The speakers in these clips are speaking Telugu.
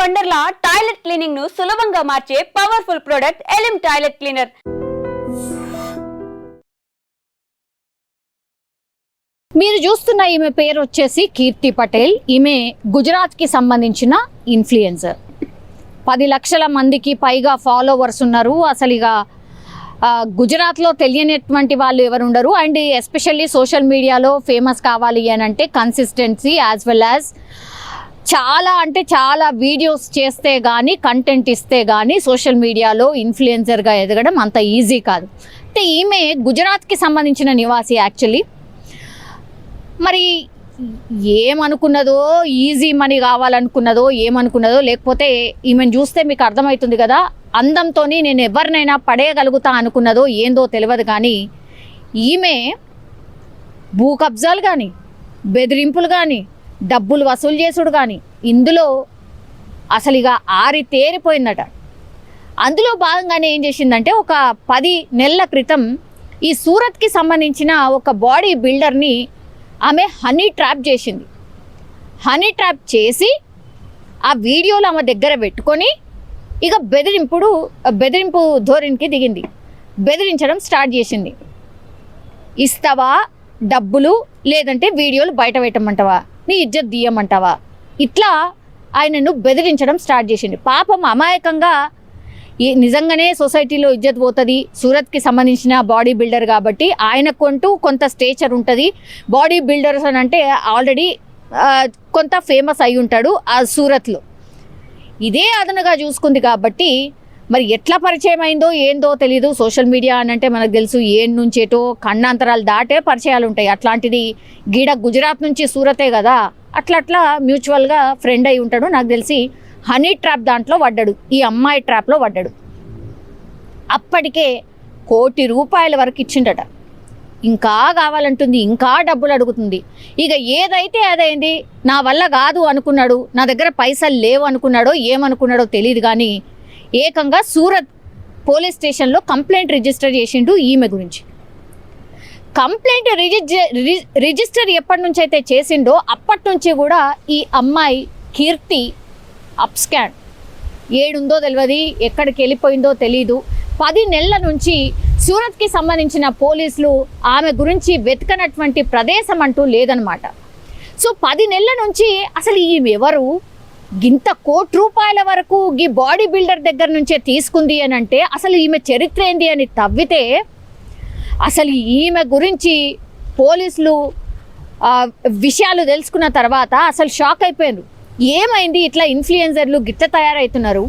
వండర్లా టాయిలెట్ క్లీనింగ్ను సులభంగా మార్చే powerful product Elim toilet cleaner. మీరు చూస్తున్న ఈమె పేరు వచ్చేసి కీర్తి పటేల్. ఈమె గుజరాత్కి సంబంధించిన ఇన్ఫ్లుయెన్సర్. పది లక్షల మందికి పైగా ఫాలోవర్స్ ఉన్నారు. అసలు ఇక గుజరాత్లో తెలియనటువంటి వాళ్ళు ఎవరు ఉండరు అండ్ ఎస్పెషల్లీ సోషల్ మీడియాలో ఫేమస్ కావాలి అని అంటే కన్సిస్టెన్సీ యాజ్ వెల్ యాజ్ చాలా అంటే చాలా వీడియోస్ చేస్తే కానీ కంటెంట్ ఇస్తే కానీ సోషల్ మీడియాలో ఇన్ఫ్లుయెన్సర్గా ఎదగడం అంత ఈజీ కాదు. అంటే ఈమె గుజరాత్కి సంబంధించిన నివాసి యాక్చువల్లీ మరి ఏమనుకున్నదో ఈజీ మనీ కావాలనుకున్నదో ఏమనుకున్నదో లేకపోతే ఈమెను చూస్తే మీకు అర్థమవుతుంది కదా అందంతో నేను ఎవరినైనా పడేయగలుగుతా అనుకున్నదో ఏందో తెలియదు కానీ ఈమె భూ కబ్జాలు కానీ బెదిరింపులు కానీ డబ్బులు వసూలు చేసుడు కానీ ఇందులో అసలు ఇక ఆరి తేరిపోయిందట. అందులో భాగంగానే ఏం చేసిందంటే ఒక పది నెలల క్రితం ఈ సూరత్కి సంబంధించిన ఒక బాడీ బిల్డర్ని ఆమె హనీ ట్రాప్ చేసింది. హనీ ట్రాప్ చేసి ఆ వీడియోలు ఆమె దగ్గర పెట్టుకొని ఇక బెదిరింపుడు బెదిరింపు ధోరణికి దిగింది. బెదిరించడం స్టార్ట్ చేసింది. ఇస్తావా డబ్బులు లేదంటే వీడియోలు బయట పెట్టమంటావా? నీ ఇజ్జత్ తీయమంటావా? ఇట్లా ఆయనను బెదిరించడం స్టార్ట్ చేసింది పాపం అమాయకంగా ఈ నిజంగానే సొసైటీలో ఇజ్జత్ పోతుంది. సూరత్కి సంబంధించిన బాడీ బిల్డర్ కాబట్టి ఆయనకంటూ కొంత స్టేచర్ ఉంటుంది. బాడీ బిల్డర్స్ అని అంటే ఆల్రెడీ కొంత ఫేమస్ అయి ఉంటాడు ఆ సూరత్లో. ఇదే అదనగా చూసుకుంది కాబట్టి మరి ఎట్లా పరిచయం అయిందో ఏందో తెలీదు. సోషల్ మీడియా అని అంటే మనకు తెలుసు ఏం నుంచేటో కన్నాంతరాలు దాటే పరిచయాలు ఉంటాయి. అట్లాంటిది గీడ గుజరాత్ నుంచి సూరతే కదా అట్లా అట్లా మ్యూచువల్గా ఫ్రెండ్ అయి ఉంటాడు. నాకు తెలిసి హనీ ట్రాప్ దాంట్లో పడ్డాడు. ఈ అమ్మాయి ట్రాప్లో పడ్డాడు. అప్పటికే కోటి రూపాయల వరకు ఇచ్చిండట. ఇంకా కావాలంటుంది ఇంకా డబ్బులు అడుగుతుంది. ఇక ఏదైతే అదైంది నా వల్ల కాదు అనుకున్నాడు నా దగ్గర పైసలు లేవు అనుకున్నాడో ఏమనుకున్నాడో తెలియదు కానీ ఏకంగా సూరత్ పోలీస్ స్టేషన్లో కంప్లైంట్ రిజిస్టర్ చేసిండు ఈమె గురించి. కంప్లైంట్ రిజిస్టర్ రిజిస్టర్ ఎప్పటి నుంచి అయితే చేసిండో అప్పటి నుంచి కూడా ఈ అమ్మాయి కీర్తి అప్స్కాన్. ఏడుందో తెలియదు ఎక్కడికి వెళ్ళిపోయిందో తెలీదు. పది నెలల నుంచి సూరత్కి సంబంధించిన పోలీసులు ఆమె గురించి వెతకనటువంటి ప్రదేశం అంటూ లేదనమాట. సో పది నెలల నుంచి అసలు ఈమె ఎవరు? గింత కోటి రూపాయల వరకు ఈ బాడీ బిల్డర్ దగ్గర నుంచే తీసుకుంది అని అంటే అసలు ఈమె చరిత్ర ఏంది అని తవ్వితే అసలు ఈమె గురించి పోలీసులు విషయాలు తెలుసుకున్న తర్వాత అసలు షాక్ అయిపోయారు. ఏమైంది ఇట్లా ఇన్ఫ్లుయెన్సర్లు గిట్ట తయారవుతున్నారు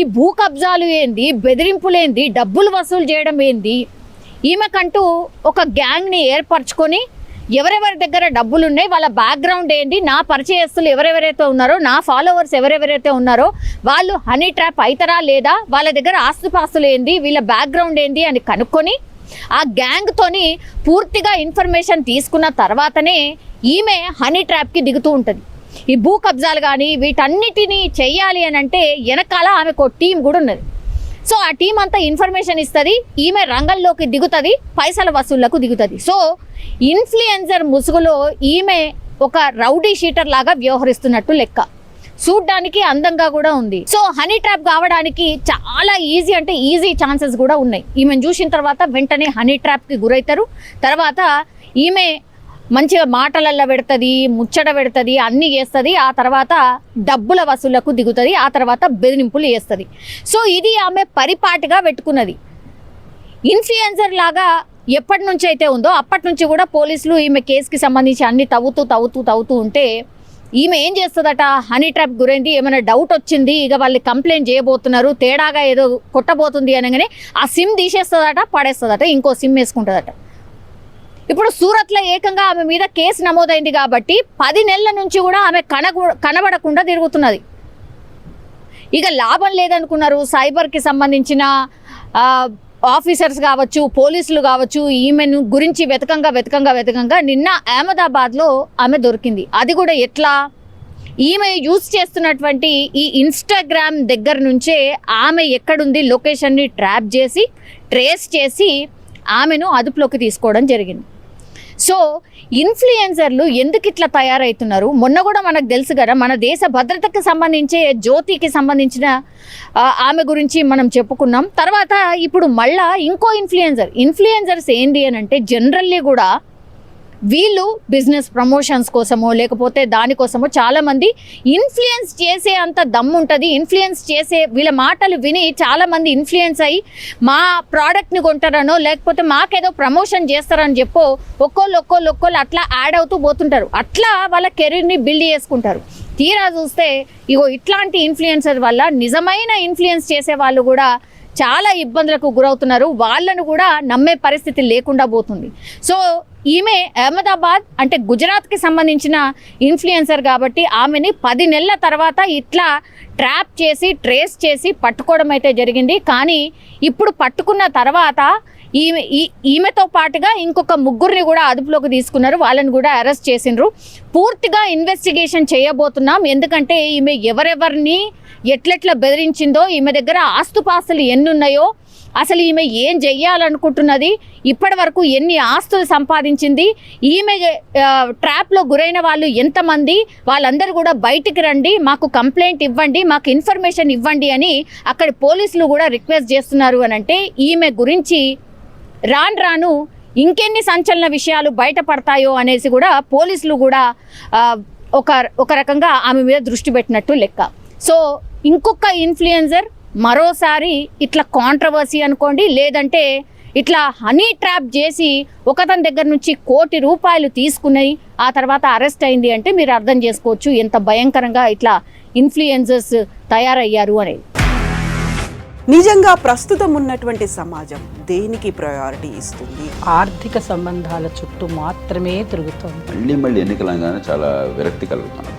ఈ భూ కబ్జాలు ఏంది? బెదిరింపులేంది డబ్బులు వసూలు చేయడం ఏంది? ఈమెకంటూ ఒక గ్యాంగ్ని ఏర్పరచుకొని ఎవరెవరి దగ్గర డబ్బులు ఉన్నాయి వాళ్ళ బ్యాక్గ్రౌండ్ ఏంటి నా పరిచయస్తులు ఎవరెవరైతే ఉన్నారో నా ఫాలోవర్స్ ఎవరెవరైతే ఉన్నారో వాళ్ళు హనీ ట్రాప్ అవుతారా లేదా వాళ్ళ దగ్గర ఆస్తుపాస్తులు ఏంది వీళ్ళ బ్యాక్గ్రౌండ్ ఏంది అని కనుక్కొని ఆ గ్యాంగ్తోని పూర్తిగా ఇన్ఫర్మేషన్ తీసుకున్న తర్వాతనే ఈమె హనీ ట్రాప్కి దిగుతూ ఉంటుంది. ఈ భూ కబ్జాలు కానీ వీటన్నిటినీ చెయ్యాలి అని అంటే వెనకాల ఆమెకు టీం కూడా ఉన్నది. సో ఆ టీం అంతా ఇన్ఫర్మేషన్ ఇస్తుంది ఈమె రంగంలోకి దిగుతుంది పైసల వసూళ్ళకు దిగుతుంది. సో ఇన్ఫ్లుయెన్సర్ ముసుగులో ఈమె ఒక రౌడీ షీటర్ లాగా వ్యవహరిస్తున్నట్టు లెక్క. చూడ్డానికి అందంగా కూడా ఉంది. సో హనీ ట్రాప్ కావడానికి చాలా ఈజీ అంటే ఈజీ ఛాన్సెస్ కూడా ఉన్నాయి. ఈమెను చూసిన తర్వాత వెంటనే హనీ ట్రాప్కి గురవుతారు తర్వాత ఈమె మంచిగా మాటలల్లో పెడుతుంది ముచ్చట పెడుతుంది అన్నీ చేస్తుంది. ఆ తర్వాత డబ్బుల వసూళ్ళకు దిగుతుంది ఆ తర్వాత బెదిరింపులు చేస్తుంది. సో ఇది ఆమె పరిపాటిగా పెట్టుకున్నది. ఇన్ఫ్లుయెన్సర్ లాగా ఎప్పటి నుంచి అయితే ఉందో అప్పటి నుంచి కూడా పోలీసులు ఈమె కేసుకి సంబంధించి అన్ని తవ్వుతూ తవ్వుతూ తవ్వుతూ ఉంటే ఈమె ఏం చేస్తుందట? హనీ ట్రాప్ గురైంది ఏమైనా డౌట్ వచ్చింది ఇక వాళ్ళు కంప్లైంట్ చేయబోతున్నారు తేడాగా ఏదో కొట్టబోతుంది అనగానే ఆ సిమ్ తీసేస్తుందట పడేస్తుందట ఇంకో సిమ్ వేసుకుంటుందట. ఇప్పుడు సూరత్లో ఏకంగా ఆమె మీద కేసు నమోదైంది కాబట్టి పది నెలల నుంచి కూడా ఆమె కన కనబడకుండా తిరుగుతున్నది. ఇక లాభం లేదనుకున్నారు. సైబర్కి సంబంధించిన ఆఫీసర్స్ కావచ్చు పోలీసులు కావచ్చు ఈమెను గురించి వెతకంగా వెతకంగా వెతకంగా నిన్న అహ్మదాబాద్లో ఆమె దొరికింది. అది కూడా ఎట్లా? ఈమె యూజ్ చేస్తున్నటువంటి ఈ ఇన్స్టాగ్రామ్ దగ్గర నుంచే ఆమె ఎక్కడుంది లొకేషన్ని ట్రాప్ చేసి ట్రేస్ చేసి ఆమెను అదుపులోకి తీసుకోవడం జరిగింది. సో ఇన్ఫ్లుయెన్సర్లు ఎందుకు ఇట్లా తయారవుతున్నారు మొన్న కూడా మనకు తెలుసు కదా మన దేశ భద్రతకు సంబంధించే జ్యోతికి సంబంధించిన ఆమె గురించి మనం చెప్పుకున్నాం. తర్వాత ఇప్పుడు మళ్ళా ఇంకో ఇన్ఫ్లుయెన్సర్. ఇన్ఫ్లుయెన్సర్స్ ఏంటి అని అంటే జనరల్లీ కూడా వీళ్ళు బిజినెస్ ప్రమోషన్స్ కోసమో లేకపోతే దానికోసమో చాలామంది ఇన్ఫ్లుయెన్స్ చేసే అంత దమ్ము ఉంటుంది. ఇన్ఫ్లుయెన్స్ చేసే వీళ్ళ మాటలు విని చాలామంది ఇన్ఫ్లుయెన్స్ అయ్యి మా ప్రోడక్ట్ని కొంటారనో లేకపోతే మాకేదో ప్రమోషన్ చేస్తారని చెప్పో ఒక్కోళ్ళు ఒక్కోళ్ళు ఒక్కోళ్ళు అట్లా యాడ్ అవుతూ పోతుంటారు. అట్లా వాళ్ళ కెరీర్ని బిల్డ్ చేసుకుంటారు. తీరా చూస్తే ఇగో ఇట్లాంటి ఇన్ఫ్లుయెన్సర్ వల్ల నిజమైన ఇన్ఫ్లుయెన్స్ చేసే వాళ్ళు కూడా చాలా ఇబ్బందులకు గురవుతున్నారు. వాళ్ళను కూడా నమ్మే పరిస్థితి లేకుండా పోతుంది. సో ఈమె అహ్మదాబాద్ అంటే గుజరాత్కి సంబంధించిన ఇన్ఫ్లుయెన్సర్ కాబట్టి ఆమెని పది నెలల తర్వాత ఇట్లా ట్రాప్ చేసి ట్రేస్ చేసి పట్టుకోవడం అయితే జరిగింది. కానీ ఇప్పుడు పట్టుకున్న తర్వాత ఈమె ఈ ఈమెతో పాటుగా ఇంకొక ముగ్గురిని కూడా అదుపులోకి తీసుకున్నారు. వాళ్ళని కూడా అరెస్ట్ చేసిండ్రు. పూర్తిగా ఇన్వెస్టిగేషన్ చేయబోతున్నాం. ఎందుకంటే ఈమె ఎవరెవరిని ఎట్లెట్లా బెదిరించిందో ఈమె దగ్గర ఆస్తుపాస్తులు ఎన్ని ఉన్నాయో అసలు ఈమె ఏం చెయ్యాలనుకుంటున్నది? ఇప్పటి వరకు ఎన్ని ఆస్తులు సంపాదించింది? ఈమె ట్రాప్లో గురైన వాళ్ళు ఎంతమంది? వాళ్ళందరూ కూడా బయటికి రండి మాకు కంప్లైంట్ ఇవ్వండి మాకు ఇన్ఫర్మేషన్ ఇవ్వండి అని అక్కడ పోలీసులు కూడా రిక్వెస్ట్ చేస్తున్నారు అని అంటే ఈమె గురించి రాను రాను ఇంకెన్ని సంచలన విషయాలు బయటపడతాయో అనేసి కూడా పోలీసులు కూడా ఒక ఒక రకంగా ఆమె మీద దృష్టి పెట్టినట్టు లెక్క. సో ఇంకొక ఇన్ఫ్లుయెన్సర్ మరోసారి ఇట్లా కాంట్రవర్సీ అనుకోండి లేదంటే ఇట్లా హనీ ట్రాప్ చేసి ఒకతని దగ్గర నుంచి కోటి రూపాయలు తీసుకుని ఆ తర్వాత అరెస్ట్ అయింది అంటే మీరు అర్థం చేసుకోవచ్చు ఎంత భయంకరంగా ఇట్లా ఇన్ఫ్లుయెన్సర్స్ తయారయ్యారు అనేది. నిజంగా ప్రస్తుతం ఉన్నటువంటి సమాజం దేనికి ప్రయారిటీ ఇస్తుంది? ఆర్థిక సంబంధాల చుట్టూ మాత్రమే తిరుగుతోంది. మళ్ళీ మళ్ళీ ఎన్నికలంగానే చాలా విరక్తి కలుగుతున్నాం